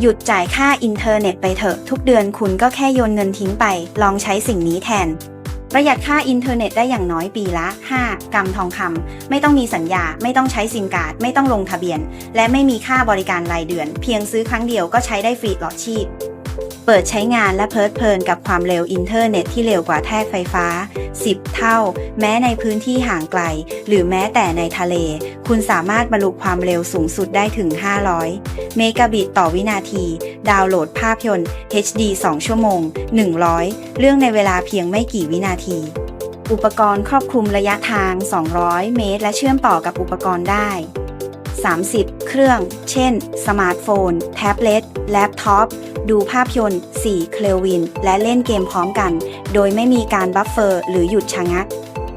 หยุดจ่ายค่าอินเทอร์เน็ตไปเถอะทุกเดือนคุณก็แค่โยนเงินทิ้งไป ลองใช้สิ่งนี้แทน ประหยัดค่าอินเทอร์เน็ตได้อย่างน้อยปีละ 5 กรัมทองคำไม่ต้องมีสัญญา ไม่ต้องใช้ซิมการ์ด ไม่ต้องลงทะเบียน และไม่มีค่าบริการรายเดือน เพียงซื้อครั้งเดียวก็ใช้ได้ฟรีตลอดชีพ เปิดใช้งานและเพลิดเพลินกับความเร็วอินเทอร์เน็ตที่เร็วกว่าแท่งไฟฟ้า 10 เท่า แม้ในพื้นที่ห่างไกล หรือแม้แต่ในทะเล คุณสามารถบรรลุความเร็วสูงสุดได้ถึง 500 เมกะบิตต่อวินาที ดาวน์โหลดภาพยนตร์ HD 2 ชั่วโมง 100 เรื่องในเวลาเพียงไม่กี่วินาที อุปกรณ์ครอบคลุมระยะทาง 200 เมตร และเชื่อมต่อกับอุปกรณ์ได้ 30 เครื่อง เช่น สมาร์ทโฟน แท็บเล็ต แล็ปท็อป ดูภาพยนตร์ 4 เคลวิน และเล่นเกมพร้อมกัน โดยไม่มีการบัฟเฟอร์หรือหยุดชะงัก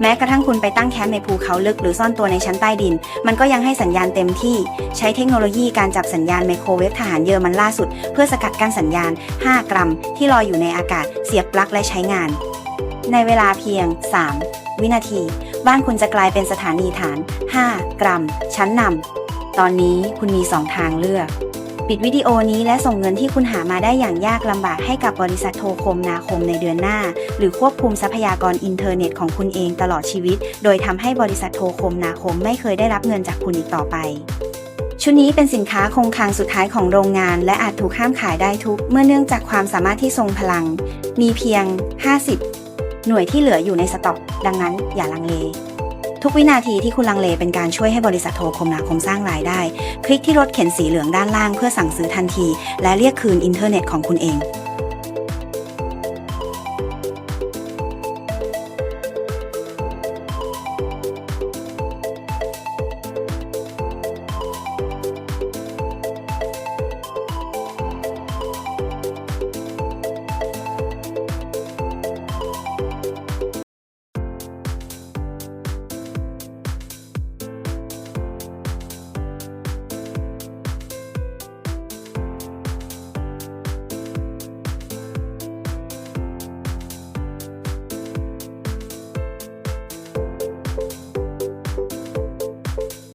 แม้กระทั่งคุณไปตั้งแคมป์ในภูเขาลึกหรือซ่อนตัวในชั้นใต้ดิน มันก็ยังให้สัญญาณเต็มที่ ใช้เทคโนโลยีการจับสัญญาณไมโครเวฟทหารเยอรมันล่าสุด เพื่อสกัดกั้นสัญญาณ 5 กรัม ที่ลอยอยู่ในอากาศ เสียบปลั๊กและใช้งาน ในเวลาเพียง 3 วินาที บ้านคุณจะกลายเป็นสถานีฐาน 5 กรัม ชั้นนำ ตอนนี้คุณมี 2 ทางเลือก ปิดวิดีโอนี้และส่งเงินที่คุณหามาได้อย่างยากลำบากให้กับบริษัทโทรคมนาคมในเดือนหน้า หรือควบคุมทรัพยากรอินเทอร์เน็ตของคุณเองตลอดชีวิต โดยทำให้บริษัทโทรคมนาคมไม่เคยได้รับเงินจากคุณอีกต่อไป ชุดนี้เป็นสินค้าคงคลังสุดท้ายของโรงงาน และอาจถูกห้ามขายได้ทุก เมื่อเนื่องจากความสามารถที่ทรงพลัง มีเพียง 50 หน่วยที่เหลืออยู่ในสต็อก ดังนั้นอย่าลังเล ทุกวินาทีที่คุณลังเลเป็นการช่วยให้บริษัทโทรคมนาคมสร้างรายได้ คลิกที่รถเข็นสีเหลืองด้านล่างเพื่อสั่งซื้อทันที และเรียกคืนอินเทอร์เน็ตของคุณเอง